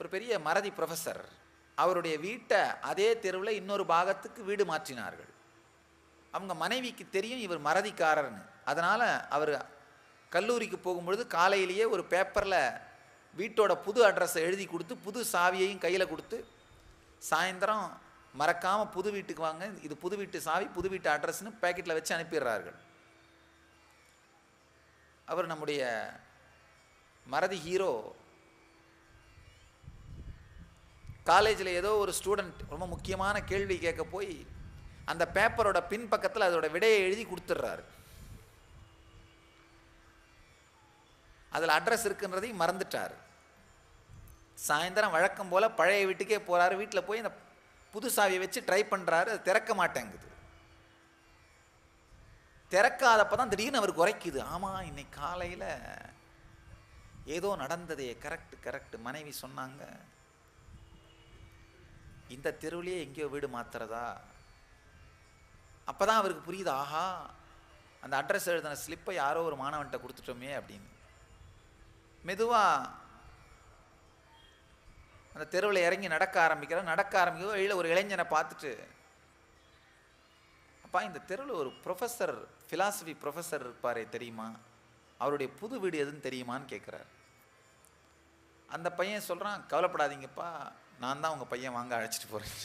ஒரு பெரிய மறதி ப்ரொஃபஸர் அவருடைய வீட்டை அதே தெருவில் இன்னொரு பாகத்துக்கு வீடு மாற்றினார்கள். அவங்க மனைவிக்கு தெரியும் இவர் மறதிக்காரர்னு. அதனால் அவர் கல்லூரிக்கு போகும்பொழுது காலையிலேயே ஒரு பேப்பரில் வீட்டோட புது அட்ரஸை எழுதி கொடுத்து புது சாவியையும் கையில் கொடுத்து சாயந்தரம் மறக்காமல் புது வீட்டுக்கு வாங்க இது புது வீட்டு சாவி புது வீட்டு அட்ரஸ்னு பேக்கெட்டில் வச்சு அனுப்பிடுறார்கள். அவர் நம்முடைய மறதி ஹீரோ காலேஜில் ஏதோ ஒரு ஸ்டூடெண்ட் ரொம்ப முக்கியமான கேள்வி கேட்க போய் அந்த பேப்பரோட பின் பக்கத்தில் அதோட விடையை எழுதி கொடுத்துட்றாரு. அதில் அட்ரஸ் இருக்குன்றதையும் மறந்துட்டார். சாயந்தரம் வழக்கம் போல் பழைய வீட்டுக்கே போகிறாரு வீட்டில் போய் அந்த புது சாவியை வச்சு ட்ரை பண்ணுறாரு அது திறக்க மாட்டேங்குது. திறக்காதப்ப தான் திடீர்னு அவர் குறைக்குது. ஆமாம் இன்னைக்கு காலையில் ஏதோ நடந்ததே. கரெக்ட் கரெக்ட் மனைவி சொன்னாங்க. இந்த தெருவிலேயே எங்கேயோ வீடு மாத்துறதா? அப்போ தான் அவருக்கு புரியுது ஆஹா அந்த அட்ரஸ் எழுதின ஸ்லிப்பை யாரோ ஒரு மாணவன்கிட்ட கொடுத்துட்டோமே அப்படின்னு. மெதுவாக அந்த தெருவில் இறங்கி நடக்க ஆரம்பிக்கிறார் நடக்க ஆரம்பிக்கிற வழியில் ஒரு இளைஞனை பார்த்துட்டு அப்பா இந்த தெருவில் ஒரு ப்ரொஃபஸர் ஃபிலாசபி ப்ரொஃபஸர் இருப்பாரே தெரியுமா? அவருடைய புது வீடு எதுன்னு தெரியுமான்னு கேட்குறாரு அந்த பையன் சொல்கிறான் கவலைப்படாதீங்கப்பா. நான் தான் உங்கள் பையன் வாங்க அழைச்சிட்டு போகிறேன்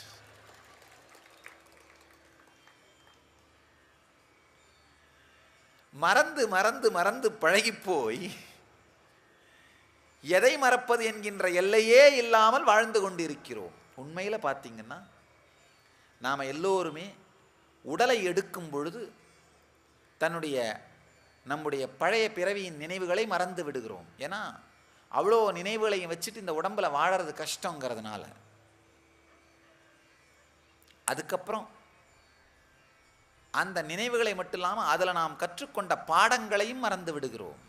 மறந்து மறந்து மறந்து பழகி போய் எதை மறப்பது என்கின்ற எல்லையே இல்லாமல் வாழ்ந்து கொண்டிருக்கிறோம். உண்மையில் பார்த்தீங்கன்னா நாம் எல்லோருமே உடலை எடுக்கும் பொழுது தன்னுடைய நம்முடைய பழைய பிறவியின் நினைவுகளை மறந்து விடுகிறோம். ஏன்னா அவ்வளோ நினைவுகளையும் வச்சுட்டு இந்த உடம்புல வாழறது கஷ்டங்கிறதுனால. அதுக்கப்புறம் அந்த நினைவுகளை மட்டும் இல்லாமல் அதில் நாம் கற்றுக்கொண்ட பாடங்களையும் மறந்து விடுகிறோம்.